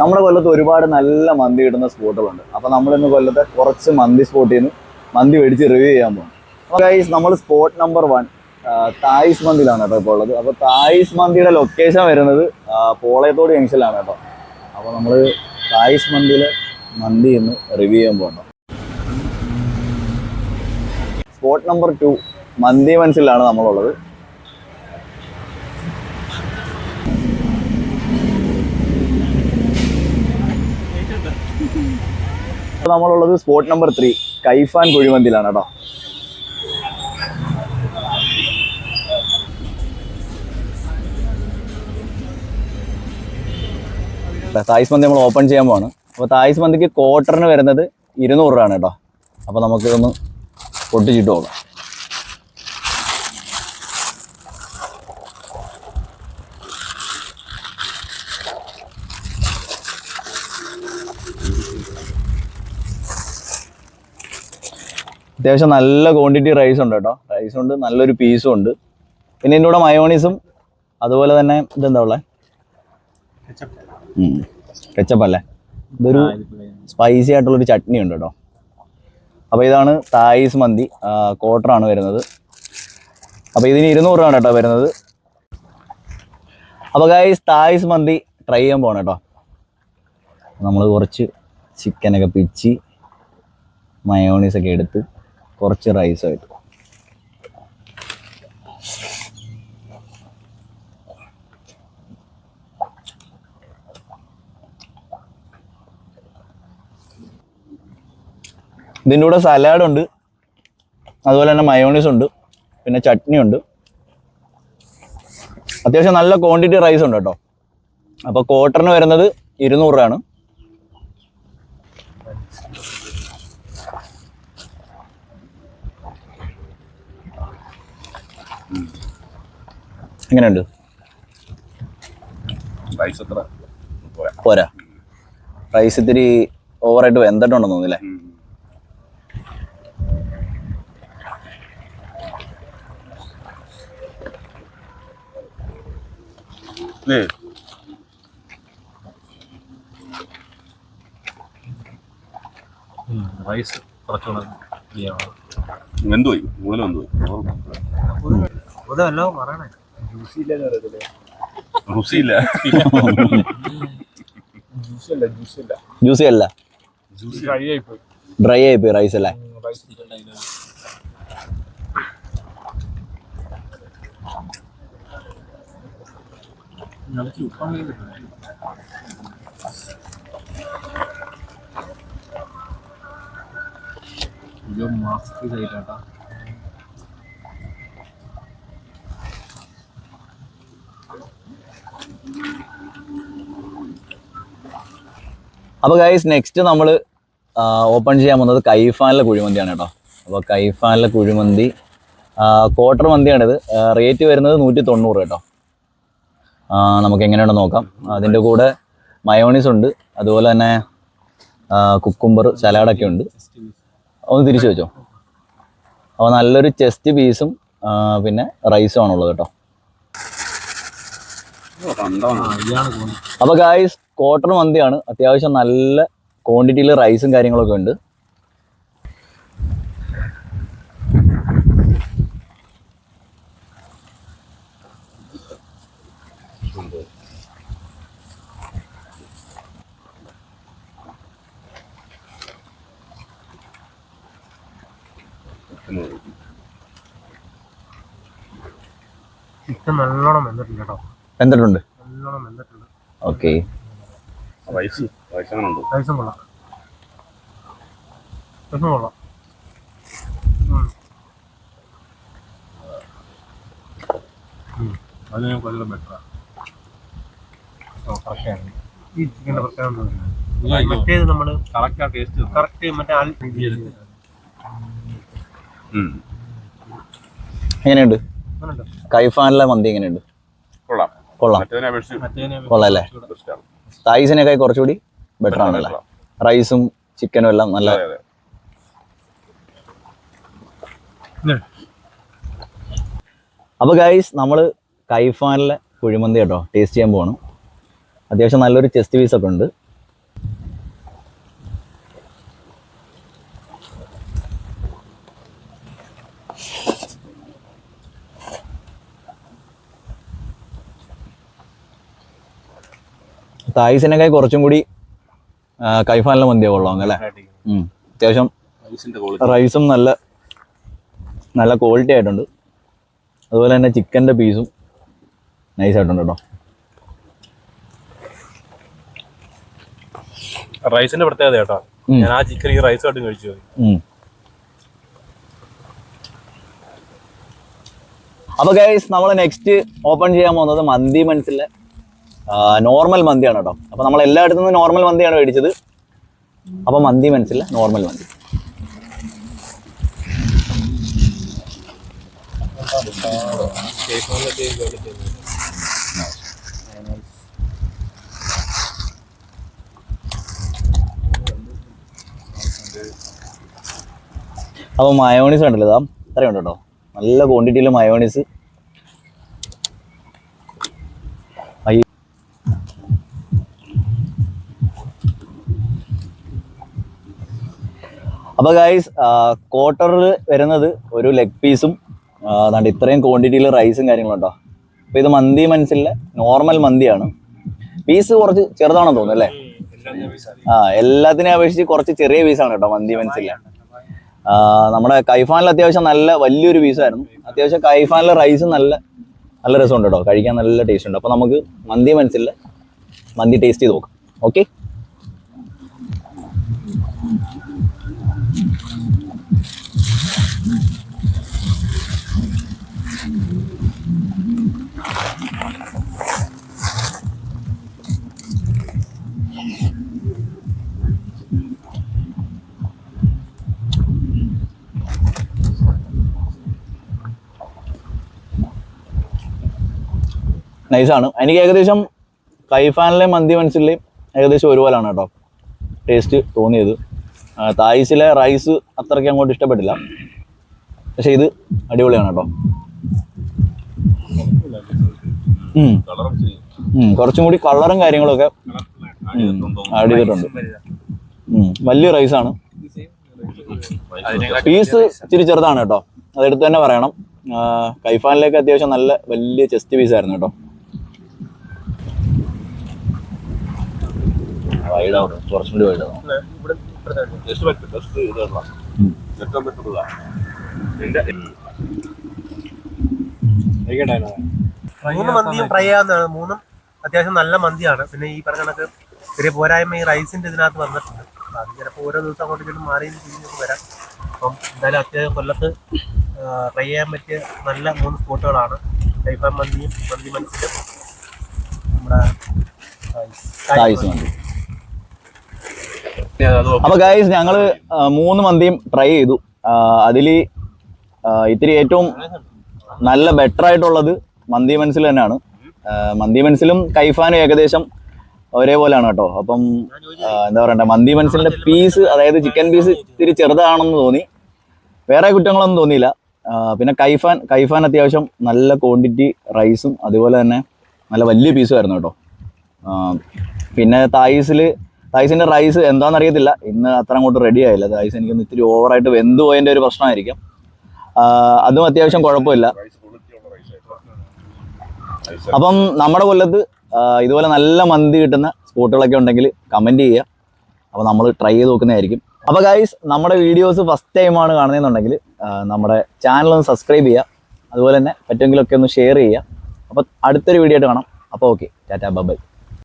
നമ്മുടെ കൊല്ലത്ത് ഒരുപാട് നല്ല മന്തി കിട്ടുന്ന സ്പോട്ടുകളുണ്ട്. അപ്പൊ നമ്മളിന്ന് കൊല്ലത്തെ കുറച്ച് മന്തി സ്പോട്ടിൽ നിന്ന് മന്തി മേടിച്ച് റിവ്യൂ ചെയ്യാൻ പോകും അപ്പോൾ ഗൈസ് നമ്മൾ സ്പോട്ട് നമ്പർ വൺ തായ്സ് മന്തിയിലാണ് കേട്ടോ ഇപ്പോൾ ഉള്ളത്. അപ്പോൾ തായ്സ് മന്തിയുടെ ലൊക്കേഷൻ വരുന്നത് പോളയത്തോട് ജംഗ്ഷനിലാണ് കേട്ടോ. അപ്പോൾ നമ്മൾ തായ്സ് മന്തിയിലെ മന്തി ഒന്ന് റിവ്യൂ ചെയ്യാൻ പോകണം സ്പോട്ട് നമ്പർ ടു മന്തി മനസ്സിലാണ് നമ്മളുള്ളത്. നമ്മളുള്ളത് സ്പോട്ട് നമ്പർ ത്രീ കൈഫാൻ കുഴിമന്തിയിലാണ് കേട്ടോ. തായ്സ് മന്തി നമ്മൾ ഓപ്പൺ ചെയ്യാൻ പോവാണ്. അപ്പോൾ തായ്സ് മന്തിക്ക് ക്വാർട്ടറിന് വരുന്നത് ഇരുന്നൂറ് രൂപയാണ് കേട്ടോ. അപ്പോൾ നമുക്ക് ഇതൊന്ന് പൊട്ടിച്ചിട്ട് പോകാം അത്യാവശ്യം നല്ല ക്വാണ്ടിറ്റി റൈസ് ഉണ്ട് കേട്ടോ. റൈസ് ഉണ്ട് നല്ലൊരു പീസും ഉണ്ട്. പിന്നെ ഇതിന്റെ കൂടെ മയോണീസും അതുപോലെ തന്നെ ഇതെന്താ ഉള്ളത് കെച്ചപ്പ് അല്ലേ? ഇതൊരു സ്പൈസി ആയിട്ടുള്ളൊരു ചട്നി ഉണ്ട് കേട്ടോ അപ്പോൾ ഇതാണ് തായിസ് മന്തി ക്വാർട്ടറാണ് വരുന്നത്. അപ്പോൾ ഇതിന് ഇരുന്നൂറ് രൂപയാണ് കേട്ടോ വരുന്നത്. അപ്പോൾ ഗായ്സ് തായിസ് മന്തി ട്രൈ ചെയ്യാൻ പോകണം കേട്ടോ. നമ്മൾ കുറച്ച് ചിക്കനൊക്കെ പിച്ചി മയോണീസ് ഒക്കെ എടുത്ത് കുറച്ച് റൈസുമായിട്ട് ഇതിന്റെ കൂടെ സലാഡുണ്ട് അതുപോലെ തന്നെ മയോണീസ് ഉണ്ട്. പിന്നെ ചട്നി ഉണ്ട്. അത്യാവശ്യം നല്ല ക്വാണ്ടിറ്റി റൈസ് ഉണ്ട് കേട്ടോ. അപ്പോൾ ക്വാർട്ടറിന് വരുന്നത് ഇരുന്നൂറ് രൂപയാണ്. എങ്ങനെയുണ്ട്? റൈസ് എത്ര? പോരാ. റൈസ് ഇത്തിരി ഓവറായിട്ട് വെന്തിട്ടുണ്ടെന്ന് തോന്നില്ലേ ഏ റൈസ് കുറച്ചുകൂടെ വെന്തുപോയി മൂലം വെന്തുപോയി അതല്ലോ പറയണേ രുചിയില്ല ജ്യൂസി അല്ല ജ്യൂസി ഡ്രൈ ആയിപ്പോയി റൈസ് അല്ലേ മാസ്ക് ചെയ്താട്ടാ. അപ്പോൾ ഗൈസ് നെക്സ്റ്റ് നമ്മൾ ഓപ്പൺ ചെയ്യാൻ പോകുന്നത് കൈഫാനിലെ കുഴിമന്തിയാണ് കേട്ടോ അപ്പോൾ കൈഫാനിലെ കുഴിമന്തി ക്വാർട്ടർ മന്തിയാണിത്. റേറ്റ് വരുന്നത് നൂറ്റി തൊണ്ണൂറ് കേട്ടോ. നമുക്ക് എങ്ങനെയാണ് നോക്കാം. അതിന്റെ കൂടെ മയോണീസ് ഉണ്ട്. അതുപോലെ തന്നെ കുക്കുംബർ സലാഡൊക്കെ ഉണ്ട്. ഒന്ന് തിരിച്ചു വെച്ചോ. അപ്പോൾ നല്ലൊരു ചെസ്റ്റ് പീസും പിന്നെ റൈസും ആണുള്ളത് കേട്ടോ. അപ്പോൾ ഗായ്സ് ക്വാർട്ടർ മന്തിയാണ്. അത്യാവശ്യം നല്ല ക്വാണ്ടിറ്റിയിൽ റൈസും കാര്യങ്ങളൊക്കെ ഉണ്ട്. ചിക്കൻ നല്ലോണം വെന്തിട്ടുണ്ട് കേട്ടോ. എന്തിട്ടുണ്ട് നല്ലോണം വെന്തിട്ടുണ്ട്. ഓക്കെ. റൈസ് റൈസ് അങ്ങനെ ഉണ്ട്. റൈസും കൊള്ളാം. റൈസും കൊള്ളാം. ഉം. ഉം. അത് ഞാൻ കൊല്ലം ബെറ്ററാ കറക്റ്റാണ് ഈ ചിക്കന്റെ പ്രത്യേകത എന്താ പറയുക? മറ്റേത് നമ്മൾ കറക്റ്റ് ടേസ്റ്റ് കറക്റ്റ് മറ്റേ ആൾ ഉം. എങ്ങനെയുണ്ട്? കൈഫാനിലെ മന്തി എങ്ങനെയുണ്ട്? കൊള്ളാം. കൊള്ളാം. അല്ലേ? ബെസ്റ്റാണ് കുറച്ചുകൂടി ബെറ്റർ ആണല്ലേ? റൈസും ചിക്കനും എല്ലാം നല്ല അപ്പോൾ ഗൈസ് നമ്മൾ കൈഫാനിലെ കുഴിമന്തി കേട്ടോ ടേസ്റ്റ് ചെയ്യാൻ പോകണം അത്യാവശ്യം നല്ലൊരു ചെസ്റ്റ് പീസ് ഒക്കെ ഉണ്ട്. തായ്സിനൊക്കെ കുറച്ചും കൂടി കൈഫാനിലെ മന്തിയാണ് കൊള്ളാം അല്ലേ. അത്യാവശ്യം റൈസും നല്ല നല്ല ക്വാളിറ്റി ആയിട്ടുണ്ട്. അതുപോലെ തന്നെ ചിക്കന്റെ പീസും നൈസായിട്ടുണ്ട് കേട്ടോ. റൈസിന്റെ പ്രത്യേകത കേട്ടോ ഞാൻ ആ ചിക്കൻ ഈ റൈസ് ആയിട്ടും കഴിച്ചു പോയി അപ്പൊ അപ്പോൾ ഗൈസ് നമ്മൾ നെക്സ്റ്റ് ഓപ്പൺ ചെയ്യാൻ പോകുന്നത് മന്തി മനസ്സിലെ നോർമൽ മന്തിയാണ് കേട്ടോ അപ്പോൾ നമ്മൾ എല്ലായിടത്തു നിന്നും നോർമൽ മന്തിയാണ് മേടിച്ചത് അപ്പോൾ മന്തി മനസ്സിലെ നോർമൽ മന്തി അപ്പോൾ മയോണീസ് ഉണ്ടല്ലോ ഇതാ ഇത്രയുണ്ട് കേട്ടോ. നല്ല ക്വാണ്ടിറ്റിയിൽ മയോണീസ് അപ്പോൾ ഗൈസ് ക്വാർട്ടറിൽ വരുന്നത് ഒരു ലെഗ് പീസും അതാണ്ട് ഇത്രയും ക്വാണ്ടിറ്റിയിൽ റൈസും കാര്യങ്ങളും ഉണ്ടോ? അപ്പോൾ ഇത് മന്തി മനസ്സിലെ നോർമൽ മന്തിയാണ്. പീസ് കുറച്ച് ചെറുതാണെന്ന് തോന്നുന്നു അല്ലേ? ആ എല്ലാത്തിനെ അപേക്ഷിച്ച് കുറച്ച് ചെറിയ പീസാണ് കേട്ടോ മന്തി മനസ്സില്ല നമ്മുടെ കൈഫാനിൽ അത്യാവശ്യം നല്ല വലിയൊരു പീസായിരുന്നു അത്യാവശ്യം കൈഫാനിലെ റൈസ് നല്ല നല്ല രസമുണ്ട് കേട്ടോ കഴിക്കാൻ നല്ല ടേസ്റ്റ് ഉണ്ട്. അപ്പോൾ നമുക്ക് മന്തി മനസ്സിലെ മന്തി ടേസ്റ്റ് ചെയ്ത് നോക്കാം. ഓക്കെ നൈസാണ് എനിക്ക് ഏകദേശം കൈഫാനിലെ മന്തി മനസ്സിലെയും ഏകദേശം ഒരുപോലാണ് കേട്ടോ. ടേസ്റ്റ് തോന്നിയത്. തായ്സിലെ റൈസ് അത്രയ്ക്ക് അങ്ങോട്ട് ഇഷ്ടപ്പെട്ടില്ല. പക്ഷെ ഇത് അടിപൊളിയാണ് കേട്ടോ. കുറച്ചും കൂടി കളറും കാര്യങ്ങളൊക്കെ ആഡ് ചെയ്തിട്ടുണ്ട്. വലിയ റൈസാണ് പീസ് ഇച്ചിരി ചെറുതാണ് കേട്ടോ. അതെടുത്ത് തന്നെ പറയണം. കൈഫാനിലേക്ക് അത്യാവശ്യം നല്ല വലിയ ചെസ്റ്റ് പീസ് ആയിരുന്നു കേട്ടോ. വൈഡാവും കുറച്ചും കൂടി വൈഡാവും മൂന്ന് മന്തിയും ഫ്രൈ ആവുന്നതാണ് മൂന്നും അത്യാവശ്യം നല്ല മന്തിയാണ്. പിന്നെ ഈ പറഞ്ഞ കണക്ക് ചെറിയ പോരായ്മ ഈ റൈസിന്റെ ഇതിനകത്ത് വന്നിട്ടുണ്ട്. അത് ചിലപ്പോൾ ഓരോ ദിവസം അങ്ങോട്ട് ഇങ്ങോട്ടും മാറി തിരിഞ്ഞൊക്കെ വരാം. അപ്പം എന്തായാലും അത്യാവശ്യം കൊല്ലത്ത് ഫ്രൈ ചെയ്യാൻ പറ്റിയ നല്ല മൂന്ന് സ്പോട്ടുകളാണ്. കൈഫാം മന്തിയും മന്തി മനസ്സിലും നമ്മുടെ അപ്പൊ ഗൈസ് ഞങ്ങൾ മൂന്ന് മന്തിയും ട്രൈ ചെയ്തു. അതിൽ ഇത്തിരി ഏറ്റവും നല്ല ബെറ്റർ ആയിട്ടുള്ളത് മന്തി മനസ്സിൽ തന്നെയാണ്. മന്തി മനസ്സിലും കൈഫാനും ഏകദേശം ഒരേപോലെയാണ് കേട്ടോ. അപ്പം എന്താ പറയണ്ട മന്തി മനസ്സിലിന്റെ പീസ് അതായത് ചിക്കൻ പീസ് ഇത്തിരി ചെറുതാണെന്ന് തോന്നി. വേറെ കുറ്റങ്ങളൊന്നും തോന്നിയില്ല. പിന്നെ കൈഫാൻ കൈഫാൻ അത്യാവശ്യം നല്ല ക്വാണ്ടിറ്റി റൈസും അതുപോലെ തന്നെ നല്ല വലിയ പീസും ആയിരുന്നു കേട്ടോ. പിന്നെ തായ്സിൽ തായ്സിന്റെ റൈസ് എന്താണെന്ന് അറിയത്തില്ല ഇന്ന് അത്ര അങ്ങോട്ട് റെഡി ആയില്ല. റൈസ് എനിക്കൊന്ന് ഇത്തിരി ഓവറായിട്ട് വെന്ത് പോയതിന്റെ ഒരു പ്രശ്നമായിരിക്കും. അതും അത്യാവശ്യം കുഴപ്പമില്ല. അപ്പം നമ്മുടെ കൊല്ലത്ത് ഇതുപോലെ നല്ല മന്തി കിട്ടുന്ന സ്പോട്ടുകളൊക്കെ ഉണ്ടെങ്കിൽ കമന്റ് ചെയ്യുക അപ്പോൾ നമ്മൾ ട്രൈ ചെയ്ത് നോക്കുന്നതായിരിക്കും. അപ്പോൾ ഗൈസ് നമ്മുടെ വീഡിയോസ് ഫസ്റ്റ് ടൈമാണ് കാണുന്നതെന്നുണ്ടെങ്കിൽ നമ്മുടെ ചാനൽ ഒന്ന് സബ്സ്ക്രൈബ് ചെയ്യുക അതുപോലെ തന്നെ പറ്റുമെങ്കിലൊക്കെ ഒന്ന് ഷെയർ ചെയ്യുക അപ്പോൾ അടുത്തൊരു വീഡിയോ ആയിട്ട് കാണാം. അപ്പോൾ ഓക്കെ ടാറ്റാ ബൈ